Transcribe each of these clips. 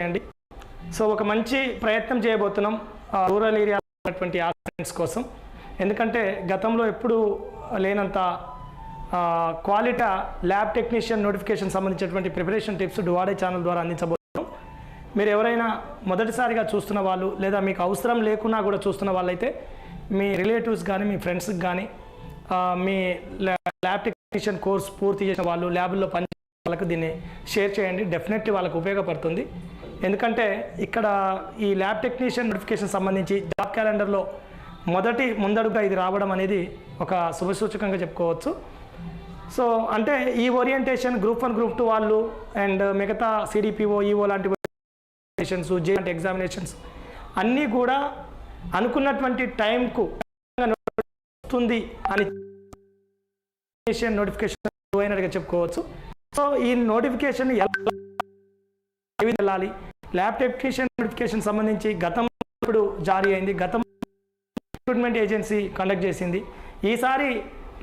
చేయండి. సో ఒక మంచి ప్రయత్నం చేయబోతున్నాం రూరల్ ఏరియా ఉన్నటువంటి ఆస్పిరెంట్స్ కోసం. ఎందుకంటే గతంలో ఎప్పుడు లేనంత క్వాలిటా ల్యాబ్ టెక్నీషియన్ నోటిఫికేషన్ సంబంధించినటువంటి ప్రిపరేషన్ టిప్స్ డువాడే ఛానల్ ద్వారా అందించబోతున్నాం. మీరు ఎవరైనా మొదటిసారిగా చూస్తున్న వాళ్ళు లేదా మీకు అవసరం లేకున్నా కూడా చూస్తున్న వాళ్ళైతే మీ రిలేటివ్స్ కానీ మీ ఫ్రెండ్స్కి కానీ మీ ల్యా- ల్యాబ్ టెక్నీషియన్ కోర్స్ పూర్తి చేసిన వాళ్ళు ల్యాబ్లో పని వాళ్ళకు దీన్ని షేర్ చేయండి. డెఫినెట్లీ వాళ్ళకు ఉపయోగపడుతుంది. ఎందుకంటే ఇక్కడ ఈ ల్యాబ్ టెక్నీషియన్ నోటిఫికేషన్ సంబంధించి జాబ్ క్యాలెండర్లో మొదటి ముందడుగా ఇది రావడం అనేది ఒక శుభసూచకంగా చెప్పుకోవచ్చు. సో అంటే ఈ orientation group one group two వాళ్ళు అండ్ మిగతా సిడిపిఓ ఈఓ లాంటి ఓరియంటేషన్స్ జే లాంటి ఎగ్జామినేషన్స్ అన్నీ కూడా అనుకున్నటువంటి టైంకు వస్తుంది అని నోటిఫికేషన్ అయినట్టుగా చెప్పుకోవచ్చు. సో ఈ నోటిఫికేషన్ ఎలా వెళ్ళాలి? ల్యాబ్ టెక్నీషియన్ నోటిఫికేషన్ సంబంధించి గతం ఇప్పుడు జారీ అయింది. గతం రిక్రూట్మెంట్ ఏజెన్సీ కండక్ట్ చేసింది. ఈసారి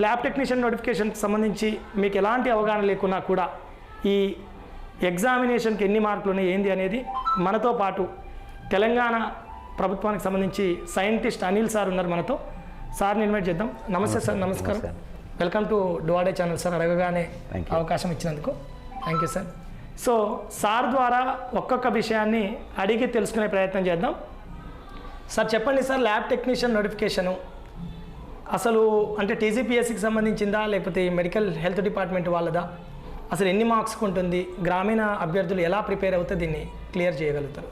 ల్యాబ్ టెక్నీషియన్ నోటిఫికేషన్కి సంబంధించి మీకు ఎలాంటి అవగాహన లేకున్నా కూడా ఈ ఎగ్జామినేషన్కి ఎన్ని మార్కులు ఉన్నాయి ఏంది అనేది మనతో పాటు తెలంగాణ ప్రభుత్వానికి సంబంధించి సైంటిస్ట్ అనిల్ సార్ ఉన్నారు మనతో. సార్ని ఇన్వైట్ చేద్దాం. నమస్తే సార్ నమస్కారం. వెల్కమ్ టు డువాడే ఛానల్ సార్. అడగగానే. అవకాశం ఇచ్చినందుకు. Thank you sir. So sir ద్వారా ఒక్కొక్క విషయాన్ని అడిగి తెలుసుకునే ప్రయత్నం చేద్దాం. సార్ చెప్పండి సార్ ల్యాబ్ టెక్నీషియన్ నోటిఫికేషను అసలు అంటే టీజీపీఎస్సికి సంబంధించిందా లేకపోతే మెడికల్ హెల్త్ డిపార్ట్మెంట్ వాళ్ళదా? అసలు ఎన్ని మార్క్స్కి ఉంటుంది? గ్రామీణ అభ్యర్థులు ఎలా ప్రిపేర్ అవుతే దీన్ని క్లియర్ చేయగలుగుతారు?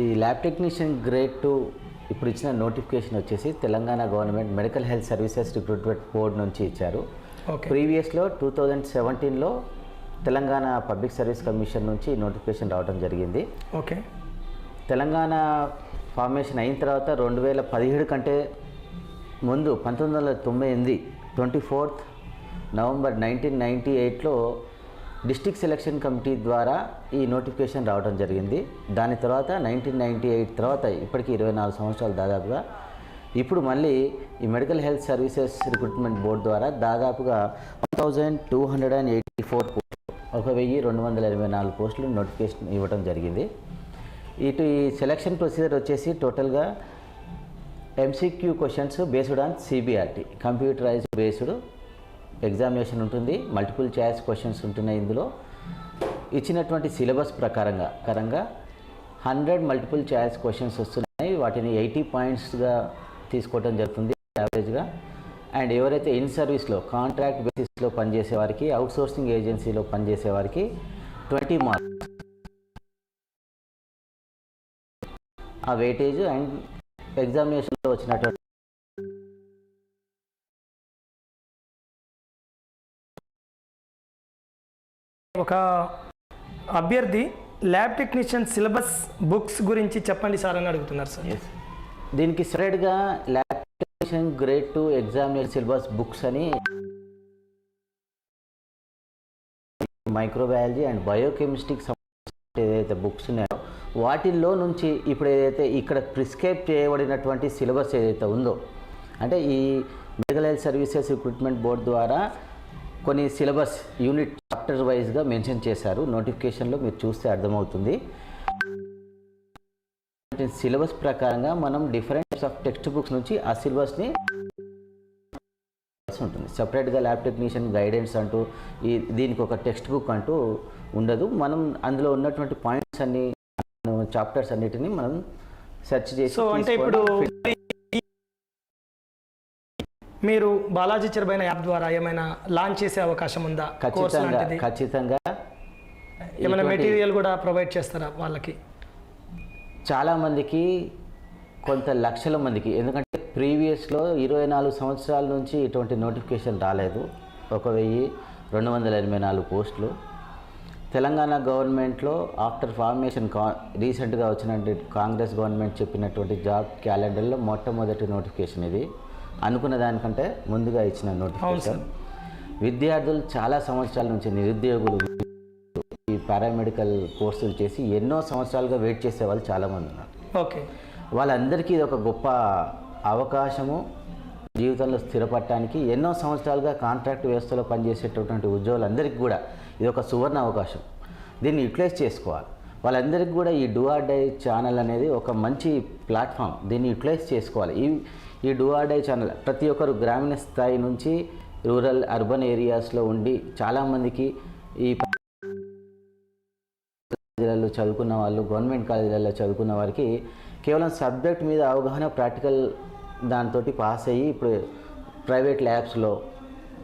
ఈ ల్యాబ్ టెక్నీషియన్ గ్రేడ్ టూ ఇప్పుడు ఇచ్చిన నోటిఫికేషన్ వచ్చేసి Telangana government medical health services recruitment board నుంచి ఇచ్చారు. ఓకే. ప్రీవియస్లో టూ థౌజండ్ సెవెంటీన్లో తెలంగాణ పబ్లిక్ సర్వీస్ కమిషన్ నుంచి నోటిఫికేషన్ రావడం జరిగింది. ఓకే. తెలంగాణ ఫార్మేషన్ అయిన తర్వాత రెండు వేల పదిహేడు కంటే ముందు పంతొమ్మిది వందల తొంభై ఎనిమిది twenty fourth November nineteen ninety ఎయిట్లో డిస్టిక్ సెలక్షన్ కమిటీ ద్వారా ఈ నోటిఫికేషన్ రావడం జరిగింది. దాని తర్వాత నైన్టీన్ నైంటీ ఎయిట్ తర్వాత ఇప్పటికి ఇరవై నాలుగు సంవత్సరాలు దాదాపుగా. ఇప్పుడు మళ్ళీ ఈ medical health services recruitment board ద్వారా దాదాపుగా one thousand two hundred and eighty four ఒక వెయ్యి రెండు వందల ఇరవై నాలుగు పోస్టులు నోటిఫికేషన్ ఇవ్వడం జరిగింది. ఇటు ఈ సెలక్షన్ ప్రొసీజర్ వచ్చేసి టోటల్గా MCQ questions based on CBRT computerise based examination ఉంటుంది మల్టిపుల్ ఛాయిస్ క్వశ్చన్స్ ఉంటున్నాయి ఇందులో. ఇచ్చినటువంటి సిలబస్ ప్రకారంగా కరంగా హండ్రెడ్ మల్టిపుల్ ఛాయిస్ క్వశ్చన్స్ వస్తున్నాయి వాటిని ఎయిటీ పాయింట్స్గా తీసుకోవడం జరుగుతుంది యావరేజ్గా అండ్ ఎవరైతే ఇన్ సర్వీస్లో కాంట్రాక్ట్ బేసిస్లో పనిచేసే వారికి అవుట్సోర్సింగ్ ఏజెన్సీలో పనిచేసే వారికి ట్వంటీ మార్క్స్. ఆ వెయిటేజ్ అండ్ ఎగ్జామినేషన్లో వచ్చినటువంటి ఒక అభ్యర్థి ల్యాబ్ టెక్నీషియన్ సిలబస్ బుక్స్ గురించి చెప్పండి సార్ అని అడుగుతున్నారు సార్. దీనికి సపరేట్గా lab grade two examination syllabus books అని మైక్రోబయాలజీ అండ్ బయోకెమిస్ట్రీకి సంబంధించిన ఏదైతే బుక్స్ ఉన్నాయో వాటిల్లో నుంచి ఇప్పుడు ఏదైతే ఇక్కడ ప్రిస్క్రైబ్ చేయబడినటువంటి సిలబస్ ఏదైతే ఉందో అంటే ఈ medical health services recruitment board ద్వారా కొన్ని సిలబస్ యూనిట్ చాప్టర్ వైజ్గా మెన్షన్ చేశారు. నోటిఫికేషన్లో మీరు చూస్తే అర్థమవుతుంది. సిలబస్ ప్రకారంగా మనం different types of text books నుంచి ఆ సిలబస్ని ఉంటుంది. సపరేట్గా ల్యాబ్ టెక్నీషియన్ గైడెన్స్ అంటూ ఈ దీనికి ఒక టెక్స్ట్ బుక్ అంటూ ఉండదు. మనం అందులో ఉన్నటువంటి పాయింట్స్ అన్ని చాప్టర్స్ అన్నిటిని మనం సెర్చ్ చేసి సో అంటే ఇప్పుడు మీరు బాలాజీ చెరబైన యాప్ ద్వారా ఏమైనా లాంచ్ చేసే అవకాశం ఉందా? ఖచ్చితంగా ఖచ్చితంగా. ఏమైనా మెటీరియల్ కూడా ప్రొవైడ్ చేస్తారా వాళ్ళకి? చాలామందికి కొంత లక్షల మందికి. ఎందుకంటే ప్రీవియస్లో ఇరవై నాలుగు సంవత్సరాల నుంచి ఇటువంటి నోటిఫికేషన్ రాలేదు. ఒక వెయ్యి రెండు వందల ఎనభై నాలుగు పోస్టులు. తెలంగాణ గవర్నమెంట్లో ఆఫ్టర్ ఫార్మేషన్ కా రీసెంట్గా వచ్చినటువంటి కాంగ్రెస్ గవర్నమెంట్ చెప్పినటువంటి జాబ్ క్యాలెండర్లో మొట్టమొదటి నోటిఫికేషన్ ఇది. అనుకున్న దానికంటే ముందుగా ఇచ్చిన నోటిఫికేషన్. విద్యార్థులు చాలా సంవత్సరాల నుంచి నిరుద్యోగులు ఈ పారామెడికల్ కోర్సులు చేసి ఎన్నో సంవత్సరాలుగా వెయిట్ చేసే వాళ్ళు చాలామంది ఉన్నారు. ఓకే. వాళ్ళందరికీ ఇది ఒక గొప్ప అవకాశము. జీవితంలో స్థిరపడటానికి ఎన్నో సంవత్సరాలుగా కాంట్రాక్ట్ వ్యవస్థలో పనిచేసేటటువంటి ఉద్యోగులందరికీ కూడా ఇది ఒక సువర్ణ అవకాశం. దీన్ని యూటిలైజ్ చేసుకోవాలి. వాళ్ళందరికీ కూడా ఈ డూ డై ఛానల్ అనేది ఒక మంచి ప్లాట్ఫామ్. దీన్ని యూటిలైజ్ చేసుకోవాలి. ఈ ఈ డై ఛానల్ ప్రతి ఒక్కరు గ్రామీణ స్థాయి నుంచి రూరల్ అర్బన్ ఏరియాస్లో ఉండి చాలామందికి ఈ చదువుకున్న వాళ్ళు గవర్నమెంట్ కాలేజీలలో చదువుకున్న వారికి కేవలం సబ్జెక్ట్ మీద అవగాహన ప్రాక్టికల్ దాంతో పాస్ అయ్యి ఇప్పుడు ప్రైవేట్ ల్యాబ్స్లో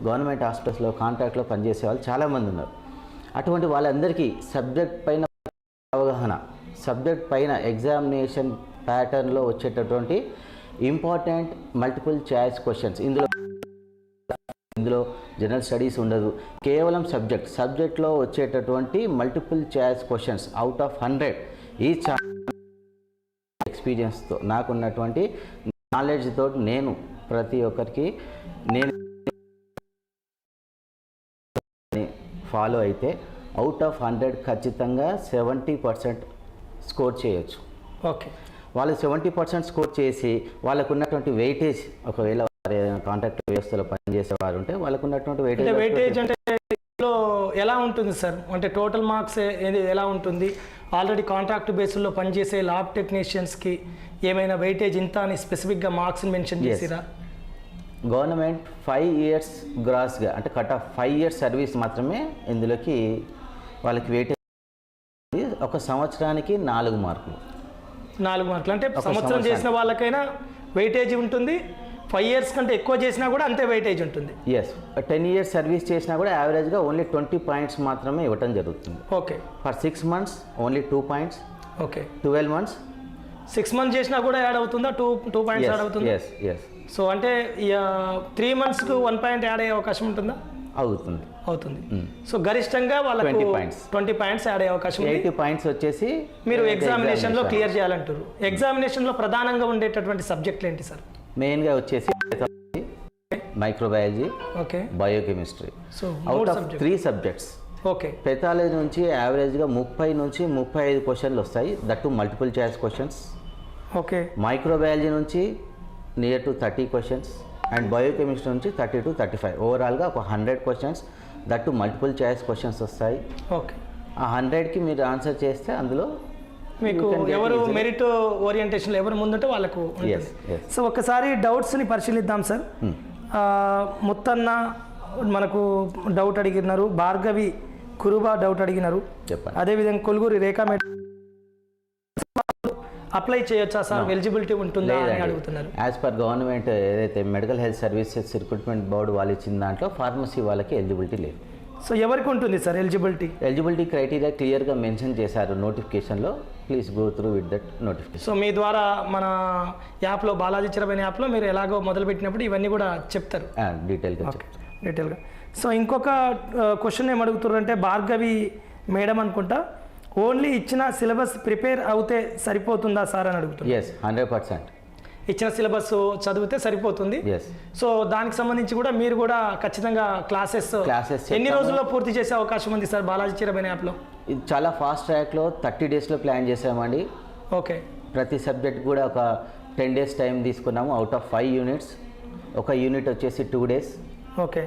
గవర్నమెంట్ హాస్పిటల్స్లో కాంట్రాక్ట్లో పనిచేసే వాళ్ళు చాలామంది ఉన్నారు. అటువంటి వాళ్ళందరికీ సబ్జెక్ట్ పైన అవగాహన సబ్జెక్ట్ పైన ఎగ్జామినేషన్ ప్యాటర్న్లో వచ్చేటటువంటి ఇంపార్టెంట్ మల్టిపుల్ చాయిస్ క్వశ్చన్స్. ఇందులో ఇందులో జనరల్ స్టడీస్ ఉండదు. కేవలం సబ్జెక్ట్ సబ్జెక్ట్లో వచ్చేటటువంటి multiple choice questions out of hundred ఈ ఎక్స్పీరియన్స్తో నాకున్నటువంటి నాలెడ్జ్ తోటి నేను ప్రతి ఒక్కరికి నేను ఫాలో అయితే అవుట్ ఆఫ్ హండ్రెడ్ ఖచ్చితంగా సెవెంటీ పర్సెంట్ స్కోర్ చేయొచ్చు. ఓకే. వాళ్ళు సెవెంటీ పర్సెంట్ స్కోర్ చేసి వాళ్ళకు ఉన్నటువంటి వెయిటేజ్ ఒకవేళ కాంట్రాక్ట్ వ్యవస్థలో పనిచేసే వారు ఉంటే వాళ్ళకు ఉన్నటువంటి వెయిటేజ్ వెయిటేజ్ అంటే ఎలా ఉంటుంది సార్? అంటే టోటల్ మార్క్స్ ఏది ఎలా ఉంటుంది? ఆల్రెడీ కాంట్రాక్ట్ బేస్లో పనిచేసే ల్యాబ్ టెక్నీషియన్స్కి ఏమైనా వెయిటేజ్ ఇంత అని స్పెసిఫిక్గా మార్క్స్ మెన్షన్. చేసిరా? గవర్నమెంట్ ఫైవ్ ఇయర్స్ గ్రాస్గా అంటే cut off five years service మాత్రమే ఇందులోకి వాళ్ళకి వెయిటేజ్ ఒక సంవత్సరానికి నాలుగు మార్కులు. నాలుగు మార్కులు. అంటే సంవత్సరం. చేసిన వాళ్ళకైనా వెయిటేజ్ ఉంటుంది ఫైవ్ ఇయర్స్ కంటే ఎక్కువ చేసినా కూడా అంతే వెయిటేజ్ ఉంటుంది. ఎస్ టెన్ ఇయర్స్ సర్వీస్ చేసినా కూడా యావరేజ్గా ఓన్లీ ట్వంటీ పాయింట్స్ మాత్రమే ఇవ్వటం జరుగుతుంది. Okay for six months only two points okay twelve months six months చేసినా కూడా యాడ్ అవుతుందా? టూ టూ పాయింట్స్ యాడ్ అవుతుందా? ఎస్ ఎస్ సో అంటే త్రీ మంత్స్కు వన్ పాయింట్ యాడ్ అయ్యే అవకాశం ఉంటుందా? అవుతుంది. అవుతుంది. సో గరిష్టంగా వాళ్ళకు 20 points. ట్వంటీ పాయింట్స్ యాడ్ అయ్యే అవకాశం ఎయిటీ పాయింట్స్ వచ్చేసి మీరు ఏదైతే ఎగ్జామినేషన్లో examination. క్లియర్ చేయాలంటారు. ఎగ్జామినేషన్లో ప్రధానంగా ఉండేటటువంటి సబ్జెక్టులు ఏంటి సార్ మెయిన్గా వచ్చేసి microbiology okay. Biochemistry. So out of three subjects okay. Pathology నుంచి యావరేజ్గా ముప్పై నుంచి ముప్పై ఐదు క్వశ్చన్లు వస్తాయి. That too multiple choice questions. Okay. Microbiology నుంచి near to thirty questions and biochemistry నుంచి థర్టీ టు థర్టీ ఫైవ్. ఓవరాల్గా ఒక hundred questions. That too multiple choice questions వస్తాయి. ఓకే. ఆ హండ్రెడ్కి మీరు ఆన్సర్ చేస్తే అందులో మీకు ఎవరు మెరిట్ ఓరియంటేషన్లో ఎవరు ముందుంటే వాళ్ళకు. సో ఒకసారి డౌట్స్ని పరిశీలిద్దాం సార్ Hmm. ముత్తన్న మనకు డౌట్ అడిగినారు భార్గవి కురుబా డౌట్ అడిగినారు. అదేవిధంగా కొలుగురి రేఖా మేడం అప్లై చేయొచ్చా సార్ ఎలిజిబిలిటీ ఉంటుందా అని అడుగుతున్నారు. యాజ్ పర్ గవర్నమెంట్ ఏదైతే medical health services recruitment board వాళ్ళు ఇచ్చిన దాంట్లో ఫార్మసీ వాళ్ళకి ఎలిజిబిలిటీ లేదు. సో ఎవరికి ఉంటుంది సార్ ఎలిజిబిలిటీ ఎలిజిబిలిటీ క్రైటీరియా క్లియర్గా మెన్షన్ చేశారు నోటిఫికేషన్లో please go through with that notification so మీ ద్వారా మన యాప్లో బాలాజీ చిరబైన యాప్లో మీరు ఎలాగో మొదలుపెట్టినప్పుడు ఇవన్నీ కూడా చెప్తారు. డీటెయిల్గా డీటెయిల్గా సో ఇంకొక క్వశ్చన్ ఏం అడుగుతున్నారంటే భార్గవి మేడం అనుకుంటా ఓన్లీ ఇచ్చిన సిలబస్ ప్రిపేర్ అవుతే సరిపోతుందా సార్? అని అడుగుతున్నారు. ఎస్ హండ్రెడ్ పర్సెంట్ ఇచ్చిన సిలబస్ చదివితే సరిపోతుంది. సో దానికి సంబంధించి కూడా మీరు కూడా ఖచ్చితంగా క్లాసెస్ Classes ఎన్ని. రోజుల్లో పూర్తి చేసే అవకాశం ఉంది సార్? బాలాజీ చిరబైన యాప్లో? ఇది చాలా ఫాస్ట్ ట్రాక్లో థర్టీ డేస్లో ప్లాన్ చేసామండి. ఓకే. ప్రతి సబ్జెక్ట్ కూడా ఒక టెన్ డేస్ టైం తీసుకున్నాము. అవుట్ ఆఫ్ ఫైవ్ యూనిట్స్ ఒక యూనిట్ వచ్చేసి టూ డేస్ ఓకే.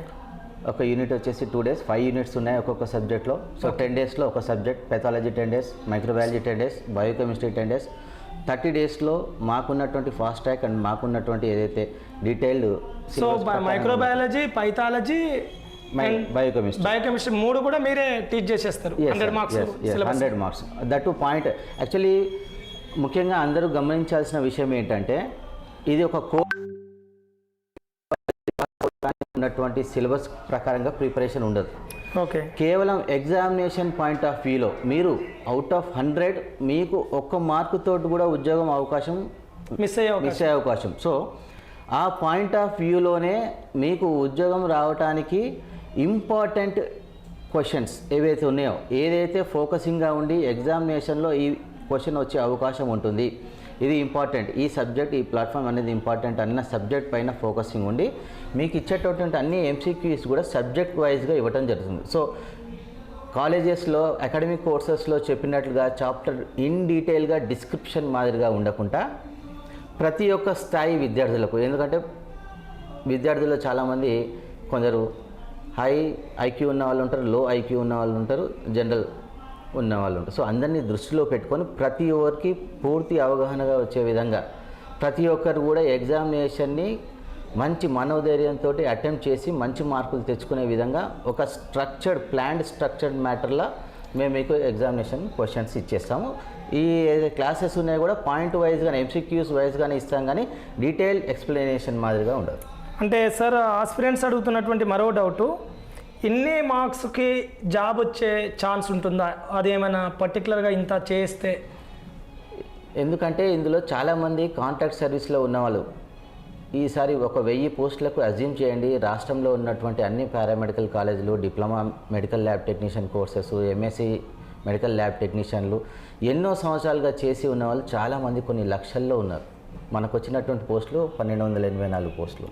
ఒక యూనిట్ వచ్చేసి టూ డేస్ ఫైవ్ యూనిట్స్ ఉన్నాయి ఒక్కొక్క సబ్జెక్ట్లో సో టెన్ డేస్లో ఒక subject pathology ten days microbiology ten days biochemistry ten days thirty డేస్లో మాకున్నటువంటి ఫాస్ట్ ట్రాక్ అండ్ మాకున్నటువంటి ఏదైతే detailed so microbiology pathology biochemistry. Biochemistry మూడు కూడా మీరే టీచ్ చేసేస్తారు. Hundred marks syllabus. Hundred marks. That too point actually ముఖ్యంగా అందరూ గమనించాల్సిన విషయం ఏంటంటే ఇది ఒక కో ఉన్నటువంటి సిలబస్ ప్రకారంగా ప్రిపరేషన్ ఉండదు. ఓకే. కేవలం ఎగ్జామినేషన్ పాయింట్ ఆఫ్ వ్యూలో మీరు అవుట్ ఆఫ్ హండ్రెడ్ మీకు ఒక్క మార్కుతో కూడా ఉద్యోగం అవకాశం మిస్ అయ్యే మిస్ అయ్యే అవకాశం. సో ఆ పాయింట్ ఆఫ్ వ్యూలోనే మీకు ఉద్యోగం రావడానికి ఇంపార్టెంట్ క్వశ్చన్స్ ఏవైతే ఉన్నాయో ఏదైతే ఫోకసింగ్గా ఉండి ఎగ్జామినేషన్లో ఈ క్వశ్చన్ వచ్చే అవకాశం ఉంటుంది. ఇది ఇంపార్టెంట్ ఈ సబ్జెక్ట్ ఈ ప్లాట్ఫామ్ అనేది ఇంపార్టెంట్ అన్న సబ్జెక్ట్ పైన ఫోకసింగ్ ఉండి మీకు ఇచ్చేటటువంటి అన్ని ఎంసీక్యూస్ కూడా సబ్జెక్ట్ వైజ్గా ఇవ్వడం జరుగుతుంది. సో కాలేజెస్లో అకాడమిక్ కోర్సెస్లో చెప్పినట్లుగా చాప్టర్ ఇన్ డీటెయిల్గా డిస్క్రిప్షన్ మాదిరిగా ఉండకుండా ప్రతి ఒక్క స్థాయి విద్యార్థులకు ఎందుకంటే విద్యార్థుల్లో చాలామంది కొందరు హై ఐక్యూ ఉన్న వాళ్ళు ఉంటారు లో ఐక్యూ ఉన్న వాళ్ళు ఉంటారు జనరల్ ఉన్న వాళ్ళు ఉంటారు సో అందరినీ దృష్టిలో పెట్టుకొని ప్రతి ఒక్కరికి పూర్తి అవగాహనగా వచ్చే విధంగా ప్రతి ఒక్కరు కూడా ఎగ్జామినేషన్ని మంచి మనోధైర్యంతో అటెంప్ట్ చేసి మంచి మార్కులు తెచ్చుకునే విధంగా ఒక స్ట్రక్చర్డ్ ప్లాన్డ్ స్ట్రక్చర్డ్ మ్యాటర్లో మేము మీకు ఎగ్జామినేషన్ క్వశ్చన్స్ ఇచ్చేస్తాము. ఈ క్లాసెస్ ఉన్నాయి కూడా పాయింట్ వైజ్గానే ఎంసీక్యూస్ వైజ్గానే ఇస్తాం కానీ డీటెయిల్ ఎక్స్ప్లెనేషన్ మాదిరిగా ఉండదు. అంటే సార్ ఆస్పిరెంట్స్ అడుగుతున్నటువంటి మరో డౌటు ఇన్ని మార్క్స్కి జాబ్ వచ్చే ఛాన్స్ ఉంటుందా? అదేమైనా పర్టికులర్గా ఇంత చేస్తే? ఎందుకంటే ఇందులో చాలామంది కాంట్రాక్ట్ సర్వీస్లో ఉన్నవాళ్ళు. ఈసారి ఒక వెయ్యి పోస్టులకు అజ్యూమ్ చేయండి. రాష్ట్రంలో ఉన్నటువంటి అన్ని పారామెడికల్ కాలేజీలు diploma medical lab technician courses MSc medical lab టెక్నీషియన్లు ఎన్నో సంవత్సరాలుగా చేసి ఉన్నవాళ్ళు చాలామంది కొన్ని లక్షల్లో ఉన్నారు. మనకు వచ్చినటువంటి పోస్టులు పన్నెండు వందల ఎనభై నాలుగు పోస్టులు.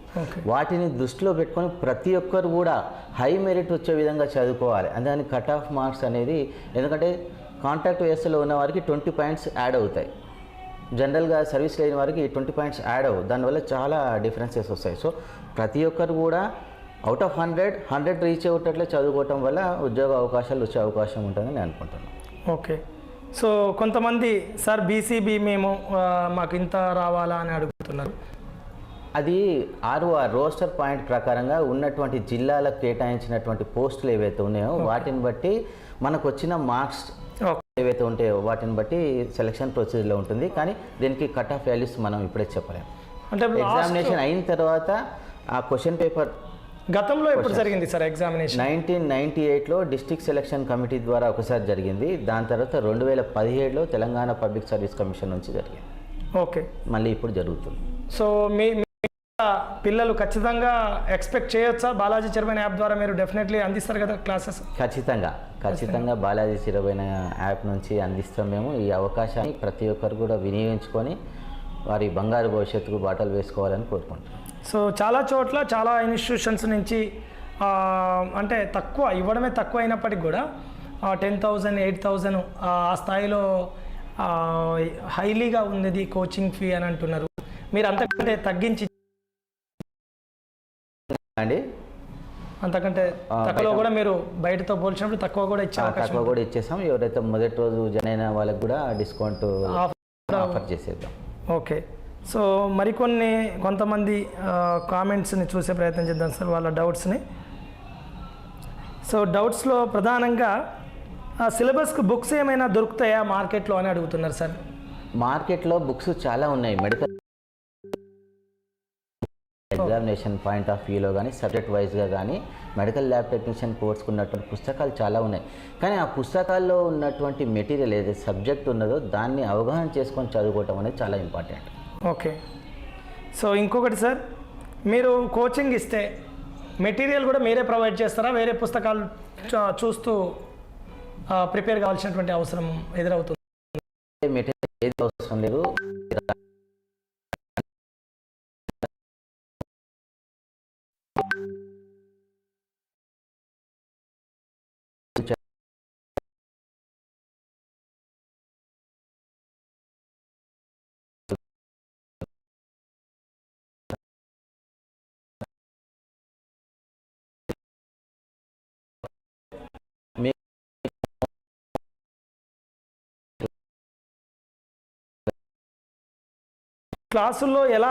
వాటిని దృష్టిలో పెట్టుకొని ప్రతి ఒక్కరు కూడా హై మెరిట్ వచ్చే విధంగా చదువుకోవాలి. దాని కట్ ఆఫ్ మార్క్స్ అనేది ఎందుకంటే కాంట్రాక్ట్ వ్యవస్థలో ఉన్న వారికి ట్వంటీ పాయింట్స్ యాడ్ అవుతాయి. జనరల్గా సర్వీస్ లేని వారికి ట్వంటీ పాయింట్స్ యాడ్ అవ్వవు. దానివల్ల చాలా డిఫరెన్సెస్ వస్తాయి. సో ప్రతి ఒక్కరు కూడా out of hundred hundred reach అయ్యేటట్లే చదువుకోవటం వల్ల ఉద్యోగ అవకాశాలు వచ్చే అవకాశం ఉంటుందని నేను అనుకుంటున్నాను. ఓకే. సో కొంతమంది సార్ బీసీబీ మేము మాకు ఇంత రావాలా? అని అడుగుతున్నారు. అది ఆర్ఓఆర్ రోస్టర్ పాయింట్ ప్రకారంగా ఉన్నటువంటి జిల్లాలకు కేటాయించినటువంటి పోస్టులు ఏవైతే ఉన్నాయో వాటిని బట్టి మనకు వచ్చిన మార్క్స్ ఏవైతే ఉంటాయో వాటిని బట్టి సెలక్షన్ ప్రొసీజర్లో ఉంటుంది. కానీ దీనికి కట్ ఆఫ్ వాల్యూస్ మనం ఇప్పుడే చెప్పలేము అంటే ఎగ్జామినేషన్ అయిన తర్వాత ఆ క్వశ్చన్ పేపర్ గతంలో ఎప్పుడు జరిగింది సార్ ఎగ్జామినేషన్? నైన్టీన్ నైన్టీ ఎయిట్లో డిస్ట్రిక్ట్ సెలక్షన్ కమిటీ ద్వారా ఒకసారి జరిగింది. దాని తర్వాత రెండు వేల పదిహేడులో తెలంగాణ పబ్లిక్ సర్వీస్ కమిషన్ నుంచి జరిగింది. ఓకే. మళ్ళీ ఇప్పుడు జరుగుతుంది. సో మీ పిల్లలు ఖచ్చితంగా ఎక్స్పెక్ట్ చేయొచ్చా? బాలాజీ చైర్మన్ యాప్ ద్వారా మీరు డెఫినెట్లీ అందిస్తారు కదా క్లాసెస్? ఖచ్చితంగా. ఖచ్చితంగా బాలాజీ చిరబైన యాప్ నుంచి అందిస్తాం మేము. ఈ అవకాశాన్ని ప్రతి ఒక్కరు కూడా వినియోగించుకొని వారి బంగారు భవిష్యత్తుకు బాటలు వేసుకోవాలని కోరుకుంటున్నాం. సో చాలా చోట్ల చాలా ఇన్స్టిట్యూషన్స్ నుంచి అంటే తక్కువ ఇవ్వడమే తక్కువ అయినప్పటికి కూడా టెన్ థౌజండ్ ఎయిట్ థౌజండ్ ఆ స్థాయిలో హైలీగా ఉన్నది కోచింగ్ ఫీ అని అంటున్నారు. మీరు అంతకంటే తగ్గించి అండి? అంతకంటే తక్కువలో కూడా మీరు బయటతో పోల్చినప్పుడు తక్కువ కూడా ఇచ్చే తక్కువ కూడా ఇచ్చేసాం. ఎవరైతే మొదటి రోజు జాయిన్ అయిన వాళ్ళకి కూడా డిస్కౌంట్ ఆఫర్ చేసేద్దాం. ఓకే. సో మరికొన్ని కొంతమంది కామెంట్స్ని చూసే ప్రయత్నం చేద్దాం సార్ వాళ్ళ డౌట్స్ని సో డౌట్స్లో ప్రధానంగా సిలబస్కి బుక్స్ ఏమైనా దొరుకుతాయా మార్కెట్లో అని అడుగుతున్నారు సార్. మార్కెట్లో బుక్స్ చాలా ఉన్నాయి. మెడికల్ ఎగ్జామినేషన్ పాయింట్ ఆఫ్ వ్యూలో కానీ సబ్జెక్ట్ వైజ్గా కానీ మెడికల్ ల్యాబ్ టెక్నీషియన్ కోర్స్కి ఉన్నటువంటి పుస్తకాలు చాలా ఉన్నాయి. కానీ ఆ పుస్తకాల్లో ఉన్నటువంటి మెటీరియల్ ఏదైతే సబ్జెక్ట్ ఉన్నదో దాన్ని అవగాహన చేసుకొని చదువుకోవటం అనేది చాలా ఇంపార్టెంట్. ఓకే. సో ఇంకొకటి సార్ మీరు కోచింగ్ ఇస్తే మెటీరియల్ కూడా మీరే ప్రొవైడ్ చేస్తారా? వేరే పుస్తకాలు చూస్తూ ప్రిపేర్ కావాల్సినటువంటి అవసరం ఎదురవుతుంది? మెటీరియల్ ఏది అవసరం లేదు. క్లాసుల్లో ఎలా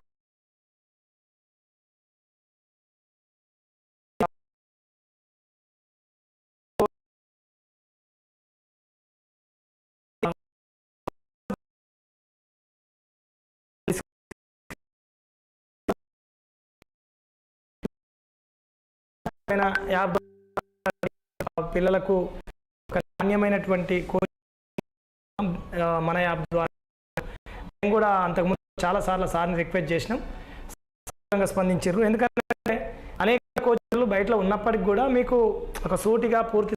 యాప్ పిల్లలకు ఒక నాణ్యమైనటువంటి మన యాప్ ద్వారా మేము కూడా అంతకుముందు చాలాసార్లు సార్ని రిక్వెస్ట్ చేసినాం. స్పందించారు ఎందుకంటే అనేక కోచ్లు బయటలో ఉన్నప్పటికి కూడా మీకు ఒక సూటిగా పూర్తి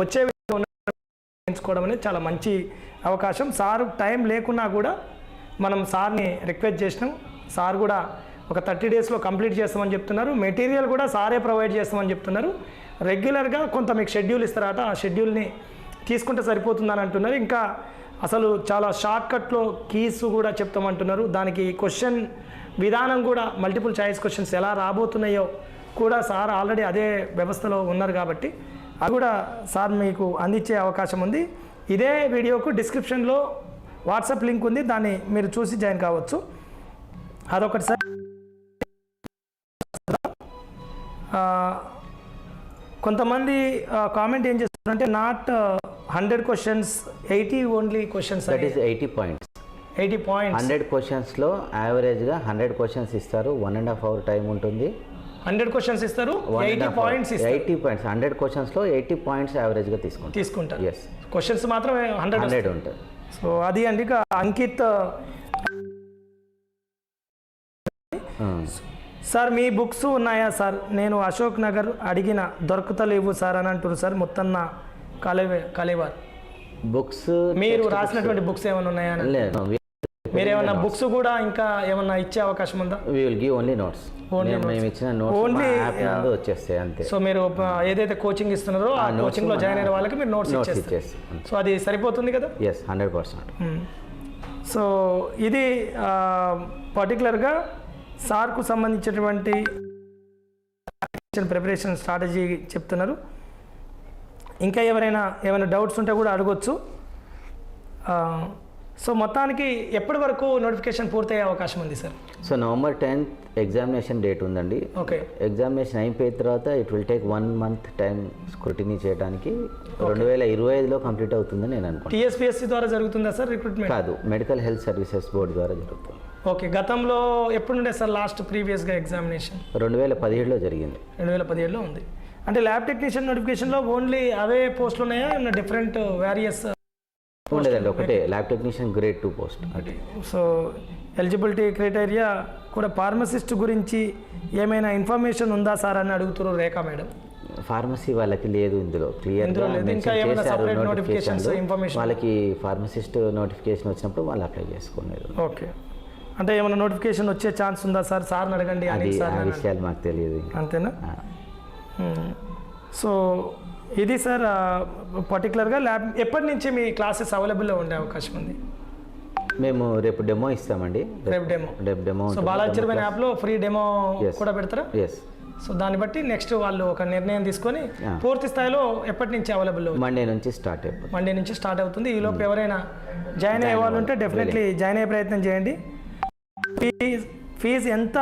వచ్చే ఎంచుకోవడం అనేది చాలా మంచి అవకాశం. సార్ టైం లేకున్నా కూడా మనం సార్ని రిక్వెస్ట్ చేసినాం. సార్ కూడా ఒక థర్టీ డేస్లో కంప్లీట్ చేస్తామని చెప్తున్నారు. మెటీరియల్ కూడా సారే ప్రొవైడ్ చేస్తామని చెప్తున్నారు. రెగ్యులర్గా కొంత మీకు షెడ్యూల్ ఇస్తారట. ఆ షెడ్యూల్ని తీసుకుంటే సరిపోతుందని అంటున్నారు. ఇంకా అసలు చాలా షార్ట్ కట్లో కీస్ కూడా చెప్తామంటున్నారు. దానికి క్వశ్చన్ విధానం కూడా మల్టిపుల్ చాయిస్ క్వశ్చన్స్ ఎలా రాబోతున్నాయో కూడా సార్ ఆల్రెడీ అదే వ్యవస్థలో ఉన్నారు కాబట్టి అది కూడా సార్ మీకు అందించే అవకాశం ఉంది. ఇదే వీడియోకు డిస్క్రిప్షన్లో వాట్సాప్ లింక్ ఉంది. దాన్ని మీరు చూసి జాయిన్ కావచ్చు. అదొకటి సార్. కొంతమంది కామెంట్ ఏం చేస్తున్నారంటే not hundred questions eighty only questions that is eighty points eighty points hundred క్వశ్చన్స్లో యావరేజ్గా హండ్రెడ్ క్వశ్చన్స్ ఇస్తారు. One and half hour time ఉంటుంది. హండ్రెడ్ క్వశ్చన్స్ ఇస్తారు eighty points eighty points hundred క్వశ్చన్స్లో eighty points యావరేజ్గా తీసుకుంటాం తీసుకుంటారు. ఎస్ క్వశ్చన్స్ మాత్రం hundred hundred ఉంటుంది so అది అండి ఇక అంకిత్. సార్ మీ బుక్స్ ఉన్నాయా సార్? నేను అశోక్ నగర్ అడిగిన దొరకతలేవు సార్ అని అంటారు సార్ మొత్తన్న కలేవే కలేవార్. బుక్స్ మీరు రాసినటువంటి బుక్స్ ఏమైనా ఉన్నాయా లేదు మీరు ఏమన్నా బుక్స్ కూడా ఇంకా ఏమన్నా ఇచ్చే అవకాశం ఉందా? We will give only notes Only notes. మేము ఇచ్చిన నోట్స్ Only, యాప్ నందు వచ్చేస్తాయి అంతే. సో మీరు ఆ, ఏదైతే కోచింగ్ ఇస్తున్నారో ఆ కోచింగ్లో జాయిన్ అయిన వాళ్ళకి మీరు నోట్స్ ఇచ్చేస్తారు. ఇచ్చేస్తాం సో అది సరిపోతుంది కదా? ఎస్ హండ్రెడ్ పర్సెంట్ సో ఇది పర్టికులర్గా సార్కు సంబంధించినటువంటి ప్రిపరేషన్ స్ట్రాటజీ చెప్తున్నారు. ఇంకా ఎవరైనా ఏమైనా డౌట్స్ ఉంటే కూడా అడగొచ్చు. సో మొత్తానికి ఎప్పటి వరకు నోటిఫికేషన్ పూర్తయ్యే అవకాశం ఉంది sir? So November tenth examination date ఉందండి. ఓకే. ఎగ్జామినేషన్ అయిపోయిన తర్వాత it will take one month time scrutiny చేయడానికి. రెండు వేల ఇరవై ఐదులో కంప్లీట్ అవుతుందని నేను అనుకుంటున్నాను టీఎస్పిఎస్సి ద్వారా జరుగుతుందా సార్ రిక్రూట్మెంట్ కాదు మెడికల్ హెల్త్ సర్వీసెస్ బోర్డు ద్వారా జరుగుతుంది. ఓకే గతంలో ఎప్పుడు ఉండే సార్ లాస్ట్ ప్రీవియస్గా ఎగ్జామినేషన్? రెండు వేల పదిహేడులో జరిగింది. రెండు వేల పదిహేడులో ఉంది. అంటే ల్యాబ్ టెక్నీషియన్ నోటిఫికేషన్లో ఓన్లీ అవే పోస్టులు ఉన్నాయా? Different various? ఉండేదండి ఒకటే lab technician grade two post so eligibility criteria కూడా ఫార్మసిస్ట్ గురించి ఏమైనా ఇన్ఫర్మేషన్ ఉందా సార్ అని అడుగుతున్నారు రేఖా మేడం? ఫార్మసీ వాళ్ళకి లేదు ఇందులో. క్లియర్ ఇందులో లేదు. ఇంకా ఏమైనా separate notifications, information? వాళ్ళకి ఫార్మసిస్ట్ నోటిఫికేషన్ వచ్చినప్పుడు వాళ్ళు అప్లై చేసుకునేది. ఓకే. అంటే ఏమైనా నోటిఫికేషన్ వచ్చే ఛాన్స్ ఉందా సార్? సార్ని అడగండి అది ఆ విషయాలు మాకు తెలియదు అంతేనా. సో ఇది సార్ పర్టికులర్గా ల్యాబ్ ఎప్పటి నుంచి మీ క్లాసెస్ అవైలబుల్లో ఉండే అవకాశం ఉంది? మేము రేపు డెమో ఇస్తామండి. రేపు డెమో రేపు డెమో సో బాలాచరమైన యాప్లో ఫ్రీ డెమో. కూడా పెడతారా? ఎస్ సో దాన్ని బట్టి నెక్స్ట్ వాళ్ళు ఒక నిర్ణయం తీసుకొని. పూర్తి స్థాయిలో ఎప్పటి నుంచి అవైలబుల్ మండే నుంచి స్టార్ట్ అయిపోతుంది. మండే నుంచి స్టార్ట్ అవుతుంది. ఈ లోపు ఎవరైనా జాయిన్ అయ్యే వాళ్ళు ఉంటే డెఫినెట్లీ జాయిన్ అయ్యే ప్రయత్నం చేయండి. ఫీజ్ ఫీజు ఎంత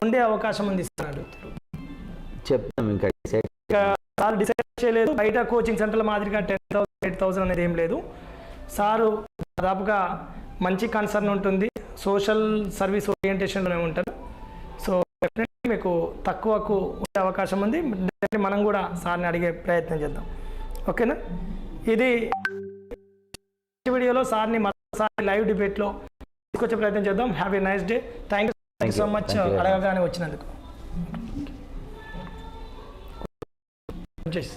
ఉండే అవకాశం ఉంది ఇస్తున్నాడు చెప్తాం ఇంకా సార్ డిసైడ్ చేయలేదు. బయట కోచింగ్ సెంటర్ల మాదిరిగా టెన్ థౌసండ్ ఎయిట్ థౌసండ్ అనేది ఏం లేదు. సారు దాదాపుగా మంచి కన్సర్న్ ఉంటుంది. సోషల్ సర్వీస్ ఓరియంటేషన్లోనే ఉంటారు. సో డెఫినెట్లీ మీకు తక్కువకు ఉండే అవకాశం ఉంది. మనం కూడా సార్ని అడిగే ప్రయత్నం చేద్దాం. ఓకేనా? ఇది వీడియోలో సార్ని మరోసారి లైవ్ డిబేట్లో తీసుకొచ్చే ప్రయత్నం చేద్దాం have a nice day thank you so. Much. అడగగానే వచ్చినందుకు చేసి